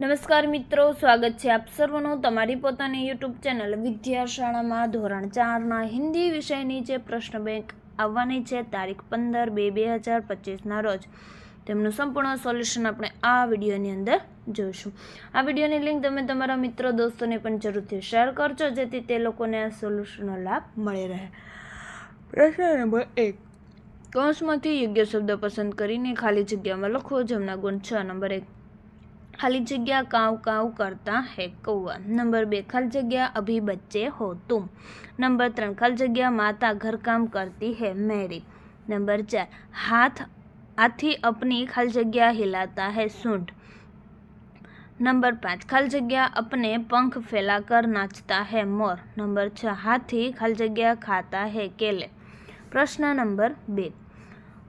નમસ્કાર મિત્રો, સ્વાગત છે આપ સર્વનું તમારી પોતાની યુટ્યુબ ચેનલ વિદ્યાશાળામાં ધોરણ ચારના હિન્દી વિષયની જે પ્રશ્ન બેંક આવવાની છે તારીખ પંદર બે બે હજાર પચીસના રોજ. તેમનું સંપૂર્ણ સોલ્યુશન આપણે આ વિડીયોની અંદર જોઈશું. આ વિડીયોની લિંક તમે તમારા મિત્રો દોસ્તોને પણ જરૂરથી શેર કરજો, જેથી તે લોકોને આ સોલ્યુશનનો લાભ મળી રહે. પ્રશ્ન નંબર એક. કૌંસમાંથી યોગ્ય શબ્દ પસંદ કરીને ખાલી જગ્યામાં લખો જેમના ગુણ છ. નંબર એક. खाली जगह काव काव करता है कौआ नंबर बे खाली जगह अभी बच्चे हो तुम नंबर ત્રણ ખાલી જગ્યા માતા ઘર કામ કરતી है मेरी नंबर चार हाथ हाथी अपनी खाली जगह हिलाता है सूंड नंबर पाँच खाली जगह अपने पंख फैलाकर नाचता है मोर नंबर छः हाथी खाली जगह खाता है केले પ્રશ્ન નંબર બે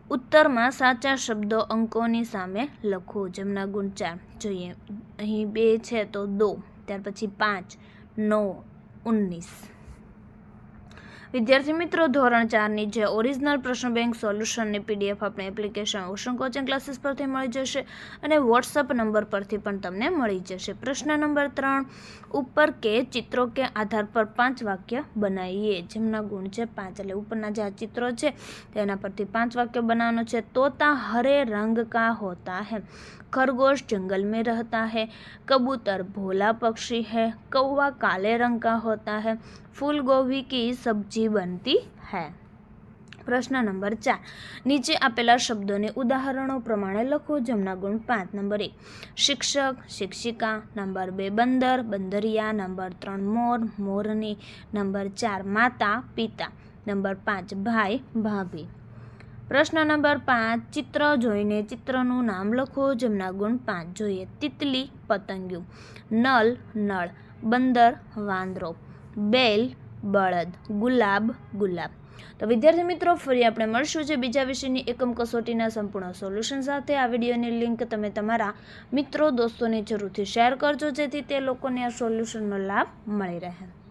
ઉત્તરમાં સાચા શબ્દો અંકોની સામે લખો. જેમના ગુણ ચાર. જોઈએ. અહીં બે છે તો દો. ત્યાર પછી પાંચ. નવ. ઉન્નીસ. વિદ્યાર્થી મિત્રો ધોરણ ચારની જે ઓરિજિનલ પ્રશ્ન બેંક સોલ્યુશનની પીડીએફ આપણે એપ્લિકેશન ઓશન કોચિંગ ક્લાસીસ પરથી મળી જશે અને વોટ્સઅપ નંબર પરથી પણ તમને મળી જશે પ્રશ્ન નંબર ત્રણ ઉપર કે ચિત્રો કે આધાર પર પાંચ વાક્ય બનાવીએ જેમના ગુણ છે પાંચ એટલે ઉપરના જે આ ચિત્રો છે તેના પરથી પાંચ વાક્ય બનાવવાનું છે તોતા હરે રંગ કા હોતા है खरगोश जंगल में रहता है कबूतर भोला पक्षी है कौवा काले रंग का होता है फूल गोभी की सब्जी સબ્જી બનતી હૈ. પ્રશ્ન નંબર ચાર. નીચે આપેલા શબ્દોને ઉદાહરણો પ્રમાણે લખો. જેમના ગુણ પાંચ. નંબર એક, શિક્ષક, શિક્ષિકા. નંબર બે, બંદર. બંદરિયા. નંબર ત્રણ, મોર. મોરની. નંબર ચાર, માતા, પિતા. નંબર પાંચ, ભાઈ, ભાભી. પ્રશ્ન નંબર પાંચ, ચિત્ર જોઈને ચિત્રનું નામ લખો. જેમના ગુણ પાંચ. જોઈએ. તિતલી પતંગિયું. નલ, નળ. બંદર, વાંદરો. બેલ બળદ. ગુલાબ ગુલાબ. તો વિદ્યાર્થી મિત્રો, ફરી આપણે મળશું જે બીજા વિષયની એકમ કસોટીના સંપૂર્ણ સોલ્યુશન સાથે. આ વિડીયોની લિંક તમે તમારા મિત્રો, દોસ્તોને જરૂરથી શેર કરજો, જેથી તે લોકોને આ સોલ્યુશનનો લાભ મળી રહે.